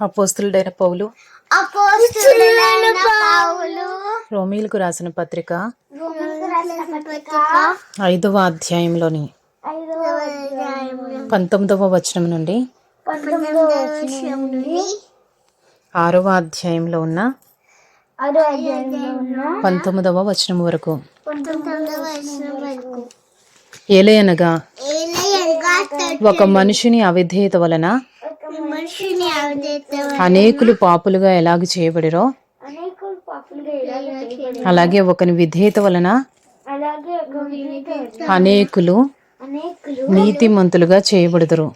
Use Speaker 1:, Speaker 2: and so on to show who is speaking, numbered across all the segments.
Speaker 1: అపోస్తులుడైన పౌలు. రోమీలకు రాసిన పత్రిక ఐదవ అధ్యాయంలోని పంతొమ్మిదవ వచనం నుండి ఆరవ అధ్యాయంలో ఉన్న పంతొమ్మిదవ వచనం వరకు. ఏలయనగా ఒక మనిషిని అవిధేయత వలన అనేకులు పాపులుగా ఎలాగ చేయబడిరో అలాగే ఒకని విధేయత వలన అనేకులు నీతిమంతులుగా చేయబడుదురు.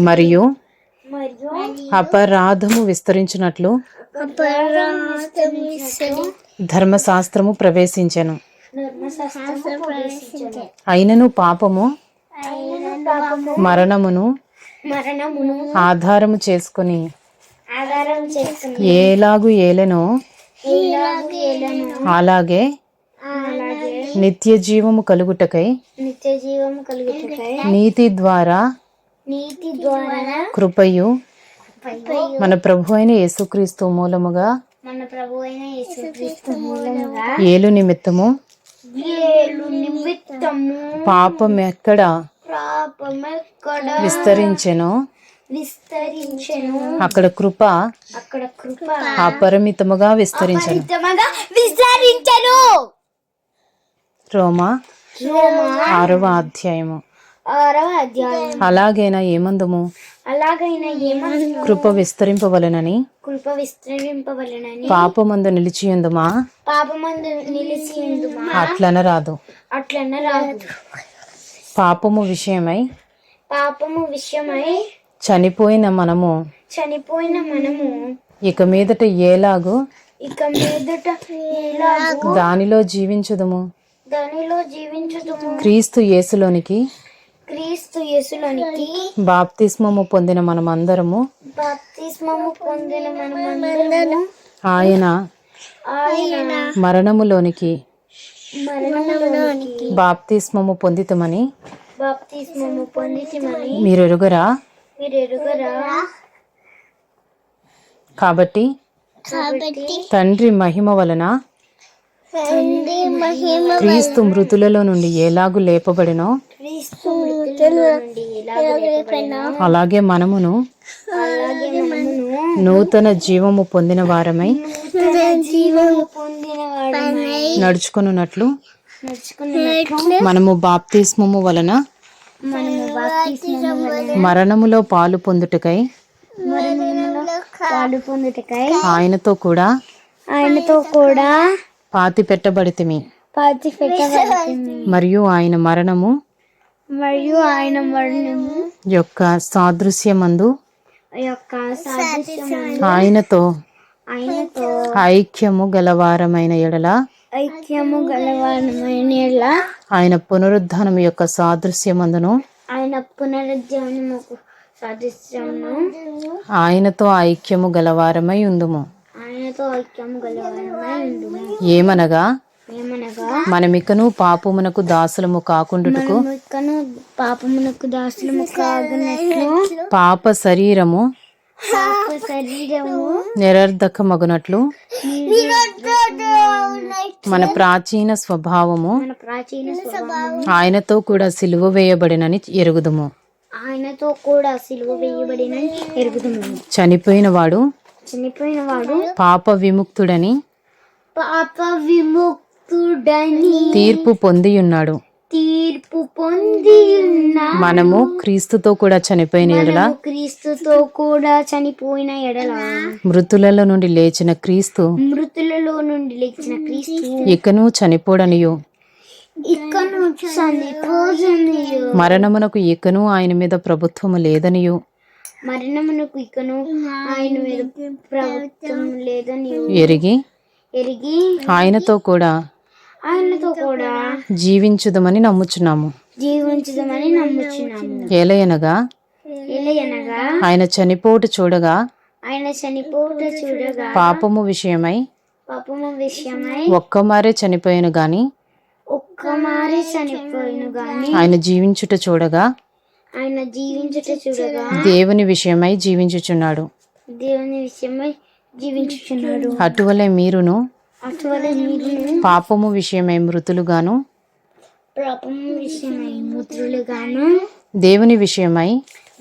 Speaker 1: మరియు అపరాధము విస్తరించినట్లు ధర్మశాస్త్రము ప్రవేశించను. అయినను పాపము మరణమును
Speaker 2: మరణమును
Speaker 1: ఆధారము చేసుకుని
Speaker 2: ఆధారం చేసుకుని
Speaker 1: ఏలాగు ఏలెనో అలాగే నిత్య జీవము కలుగుటకై
Speaker 2: నిత్య జీవం కలుగుతాయి
Speaker 1: నీతి ద్వారా
Speaker 2: నీతి ద్వారా
Speaker 1: కృపయు మన ప్రభు అయిన యేసుక్రీస్తు మూలముగా
Speaker 2: మన ప్రభు అయిన యేసుక్రీస్తు మూలముగా
Speaker 1: ఏలు నిమిత్తము
Speaker 2: ఏలు నిమిత్తము
Speaker 1: పాపం ఎక్కడ విస్తరించెనో.
Speaker 2: విస్తరించెను.
Speaker 1: అక్కడ కృప
Speaker 2: అక్కడ కృప
Speaker 1: అపరిమితముగా విస్తరించెను.
Speaker 2: పరిమితముగా విస్తరించెను.
Speaker 1: రోమా
Speaker 2: రోమా
Speaker 1: ఆరవ అధ్యాయము.
Speaker 2: ఆరవ అధ్యాయం
Speaker 1: అలాగైనా ఏమందుము?
Speaker 2: అలాగైనా ఏమన్నా
Speaker 1: కృప విస్తరింపవలెనని.
Speaker 2: కృప విస్తరింపవలనని.
Speaker 1: పాపమందు నిలిచియుందుమా?
Speaker 2: పాపమందు నిలిచి ఉందుమా
Speaker 1: అట్లనరాదు.
Speaker 2: అట్లన్న రాదు
Speaker 1: పాపము విషయమై
Speaker 2: పాపము విషయమై
Speaker 1: చనిపోయిన మనము.
Speaker 2: చనిపోయిన మనము.
Speaker 1: ఇక మీదట ఏలాగు?
Speaker 2: ఇక మీదట
Speaker 1: దానిలో జీవించుదుము.
Speaker 2: దానిలో జీవించుదుము.
Speaker 1: క్రీస్తు యేసులోనికి
Speaker 2: క్రీస్తు యేసులోనికి
Speaker 1: బాప్తిస్మము పొందిన మనమందరము.
Speaker 2: బాప్తిస్మము పొందిన మనమందరము.
Speaker 1: ఆయన
Speaker 2: ఆయన
Speaker 1: మరణములోనికి బాప్తిస్మము పొందితమని
Speaker 2: బాప్తిస్మము పొందితిమని
Speaker 1: మీరు ఎరుగరా
Speaker 2: మీరు ఎరుగరా
Speaker 1: కాబట్టి తండ్రి మహిమ వలన క్రీస్తు మృతులలో నుండి ఎలాగు లేపబడినో అలాగే మనమును నూతన జీవము పొందిన వారమై
Speaker 2: జీవము పొందిన వాడమై
Speaker 1: నడుచుకున్నట్లు మనము బాప్తిస్మము వలన మరణములో పాలు పొందుటకై
Speaker 2: పాలు పొందుటకై
Speaker 1: ఆయనతో కూడా
Speaker 2: ఆయనతో కూడా
Speaker 1: పాతి పెట్టబడితిమి.
Speaker 2: పాతి
Speaker 1: మరియు ఆయన మరణము
Speaker 2: మరియు ఆయన మరణము
Speaker 1: యొక్క సాదృశ్యమందు
Speaker 2: యొక్క
Speaker 1: ఆయనతో
Speaker 2: ఆయనతో
Speaker 1: ఐక్యము గలవారమైన ఎడల
Speaker 2: ఐక్యము గలవారమైన యెడల
Speaker 1: ఆయన పునరుద్ధానం యొక్క సాదృశ్యమందును
Speaker 2: ఆయన పునరుద్ధానముకు సాదృశ్యము
Speaker 1: ఆయనతో ఐక్యము గలవారమై ఉందుము.
Speaker 2: ఆయనతో ఐక్యము గలవారమై
Speaker 1: ఏమనగా
Speaker 2: ఏమనగా
Speaker 1: మనమికను పాపమునకు దాసులము కాకుండుటకు
Speaker 2: పాపమునకు దాసులము కాగునట్లు
Speaker 1: పాప శరీరము నిరర్ధకమగునట్లు మన ప్రాచీన స్వభావము ఆయనతో కూడా సిలువ వేయబడినని ఎరుగుదుము.
Speaker 2: ఆయనతో కూడా సిలువ వేయబడిన ఎరుగుదుము.
Speaker 1: చనిపోయిన వాడు
Speaker 2: చనిపోయిన వాడు
Speaker 1: పాప విముక్తుడని
Speaker 2: పాప విముక్తుడని
Speaker 1: తీర్పు పొందియున్నాడు.
Speaker 2: తీర్పు పొంది
Speaker 1: మనము క్రీస్తుతో కూడా చనిపోయిన ఎడల
Speaker 2: క్రీస్తుతో కూడా చనిపోయిన ఎడల
Speaker 1: మృతులలో నుండి లేచిన క్రీస్తు
Speaker 2: మృతులలో నుండి లేచిన క్రీస్తు
Speaker 1: ఇకను చనిపోడనియు.
Speaker 2: చనిపోజనియు
Speaker 1: మరణమునకు ఇకను ఆయన మీద ప్రభుత్వము లేదనియు.
Speaker 2: మరణమునకు ఇకను ఆయన మీద ప్రభుత్వం లేదని
Speaker 1: ఎరిగి
Speaker 2: ఎరిగి
Speaker 1: ఆయనతో కూడా
Speaker 2: ఆయనతో కూడా
Speaker 1: జీవించుదమని నమ్ముచున్నాము.
Speaker 2: జీవించదమని నమ్ముచున్నాము.
Speaker 1: ఏలయనగా
Speaker 2: ఎలయనగా
Speaker 1: ఆయన చనిపోటు చూడగా
Speaker 2: ఆయన చనిపోట చూడగా
Speaker 1: పాపము విషయమై
Speaker 2: పాపము విషయమై
Speaker 1: ఒక్కమారే చనిపోయాను గాని
Speaker 2: ఒక్క మారి చనిపోయిన గాని
Speaker 1: ఆయన జీవించుట చూడగా
Speaker 2: ఆయన జీవించుట చూడగా
Speaker 1: దేవుని విషయమై జీవించుచున్నాడు.
Speaker 2: దేవుని విషయమై జీవించుచున్నాడు.
Speaker 1: అటువలే మీరును పాపము విషయమై మృతులుగాను దేవుని విషయమై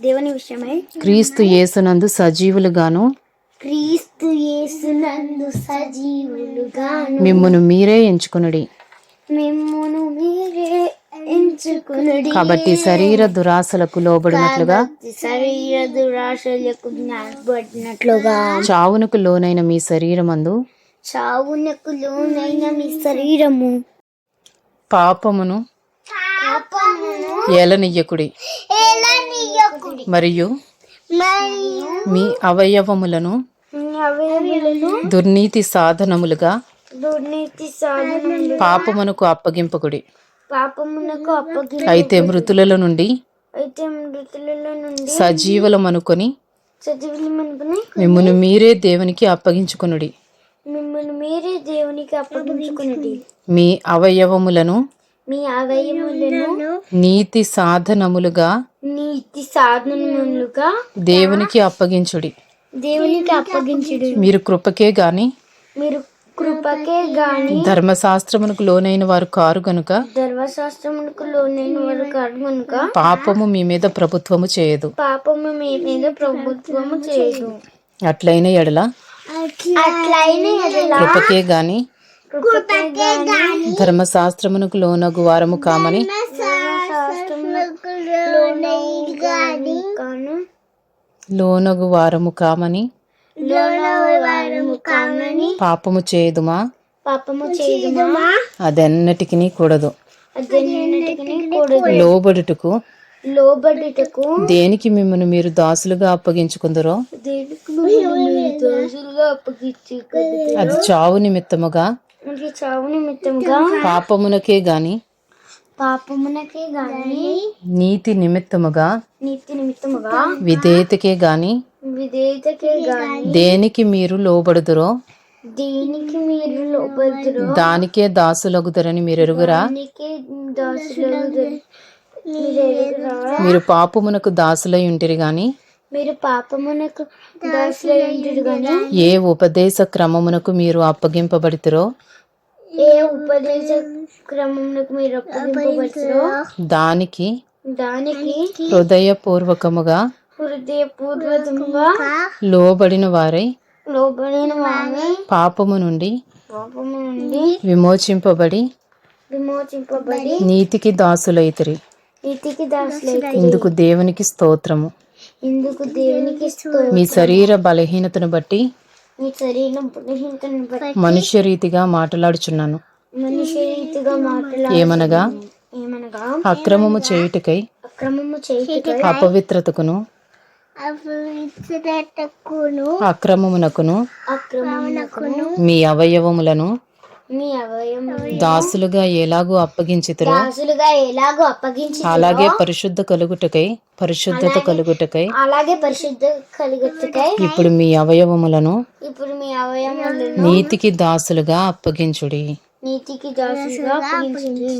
Speaker 2: దేవుని విషయమై
Speaker 1: క్రీస్తు యేసునందు సజీవులుగాను
Speaker 2: క్రీస్తు యేసునందు సజీవులుగాను
Speaker 1: మిమ్మును మీరే ఎంచుకునుడి.
Speaker 2: మిమ్మును మీరే ఎంచుకునుడి.
Speaker 1: కాబట్టి శరీర దురాశలకు లోబడినట్లుగా
Speaker 2: శరీర దురాశలకు జ్ఞాపడినట్లుగా
Speaker 1: చావునకు లోనైన మీ శరీరమందు
Speaker 2: చావునకు లోనైన మీ శరీరము.
Speaker 1: పాపమును ఏలనియ్యకుడి. మరియు మీ అవయవములను దుర్నీతి సాధనములుగా
Speaker 2: దుర్నీతి సాధనములు
Speaker 1: పాపమునకు అప్పగింపకుడి.
Speaker 2: పాపమునకు అప్పగి
Speaker 1: అయితే మృతులలో నుండి
Speaker 2: అయితే మృతులలో నుండి
Speaker 1: సజీవులమనుకొని
Speaker 2: సజీవులు అనుకుని
Speaker 1: మిమ్మును మీరే దేవునికి అప్పగించుకునుడి.
Speaker 2: మిమ్మల్ని మీరే దేవునికి అప్పగించుకున్నది.
Speaker 1: మీ అవయవములను
Speaker 2: మీ అవయములను
Speaker 1: నీతి సాధనములుగా
Speaker 2: నీతి సాధనములుగా
Speaker 1: దేవునికి అప్పగించుడి.
Speaker 2: దేవునికి అప్పగించుడు.
Speaker 1: మీరు కృపకే గాని
Speaker 2: మీరు కృపకే గాని
Speaker 1: ధర్మశాస్త్రమునకు లోనైన వారు కారు గనుక
Speaker 2: ధర్మశాస్త్రములకు లోనైన వారు కాదు కనుక
Speaker 1: పాపము మీ మీద ప్రభుత్వము చేయదు.
Speaker 2: పాపము మీ మీద ప్రభుత్వము చేయదు. అట్లయిన ఎడల
Speaker 1: కృపకే గాని ధర్మశాస్త్రమునకు లోనగు వారము కామని లోనగు వారము కామని పాపము చేయదుమా
Speaker 2: పాపము
Speaker 1: కూడదు
Speaker 2: అదన్నిటికీ కూడదు.
Speaker 1: లోబడుటకు
Speaker 2: లోబడుటకు
Speaker 1: దేనికి మిమ్మల్ని మీరు దాసులుగా అప్పగించుకుందరో?
Speaker 2: మిమ్మల్ని
Speaker 1: అది చావు నిమిత్తముగా?
Speaker 2: చావు నిమిత్తముగా?
Speaker 1: పాపమునకే గాని?
Speaker 2: పాపమునకే గాని?
Speaker 1: నీతి నిమిత్తముగా?
Speaker 2: నీతి నిమిత్తముగా?
Speaker 1: విధేయతకే గాని?
Speaker 2: విధేయతకే గాని?
Speaker 1: దేనికి మీరు లోబడుదురో?
Speaker 2: దేనికి మీరు లోబడుదురో?
Speaker 1: దానికే దాసులగుదరని మీరు ఎరుగురా
Speaker 2: దానికే దాసులు మీరెరుగురా
Speaker 1: మీరు పాపమునకు దాసులై ఉంటిరి గాని?
Speaker 2: మీరు పాపమునకు దాసులై ఉంటారు గాని?
Speaker 1: ఏ ఉపదేశ క్రమమునకు మీరు అప్పగింపబడితిరో?
Speaker 2: ఏ ఉపదేశ క్రమమునకు మీరు అప్పగింపబడుతారో?
Speaker 1: దానికి
Speaker 2: దానికి
Speaker 1: హృదయపూర్వకముగా
Speaker 2: హృదయపూర్వకంగా
Speaker 1: లోబడిన వారై
Speaker 2: లోబడిన వారిని
Speaker 1: పాపము నుండి
Speaker 2: పాపము నుండి
Speaker 1: విమోచింపబడి
Speaker 2: విమోచింపబడి
Speaker 1: నీతికి దాసులైతిరి. ఇందుకు దేవునికి స్తోత్రము.
Speaker 2: ఇందుకు దేవునికి.
Speaker 1: మీ శరీర బలహీనతను బట్టి
Speaker 2: మీ శరీరం బలహీనతను బట్టి
Speaker 1: మనుష్య రీతిగా మాట్లాడుచున్నాను.
Speaker 2: మనిషి రీతిగా మాట్లాడ
Speaker 1: ఏమనగా?
Speaker 2: ఏమనగా?
Speaker 1: అక్రమము చేయుటకై
Speaker 2: అక్రమము చేయుటకై
Speaker 1: అపవిత్రతకును
Speaker 2: అపవిత్రతకును
Speaker 1: అక్రమమునకును
Speaker 2: అక్రమమునకును
Speaker 1: మీ అవయవములను దాసులుగా ఎలాగూ అప్పగించితురో
Speaker 2: దాసులుగా ఎలాగో అప్పగించి
Speaker 1: అలాగే పరిశుద్ధ కలుగుటకై పరిశుద్ధత కలుగుటకై
Speaker 2: అలాగే పరిశుద్ధ కలిగొట్టుకై
Speaker 1: ఇప్పుడు మీ అవయవములను
Speaker 2: ఇప్పుడు మీ అవయములను
Speaker 1: నీతికి దాసులుగా అప్పగించుడి.
Speaker 2: నీతికి దాసులుగా అప్పగించండి.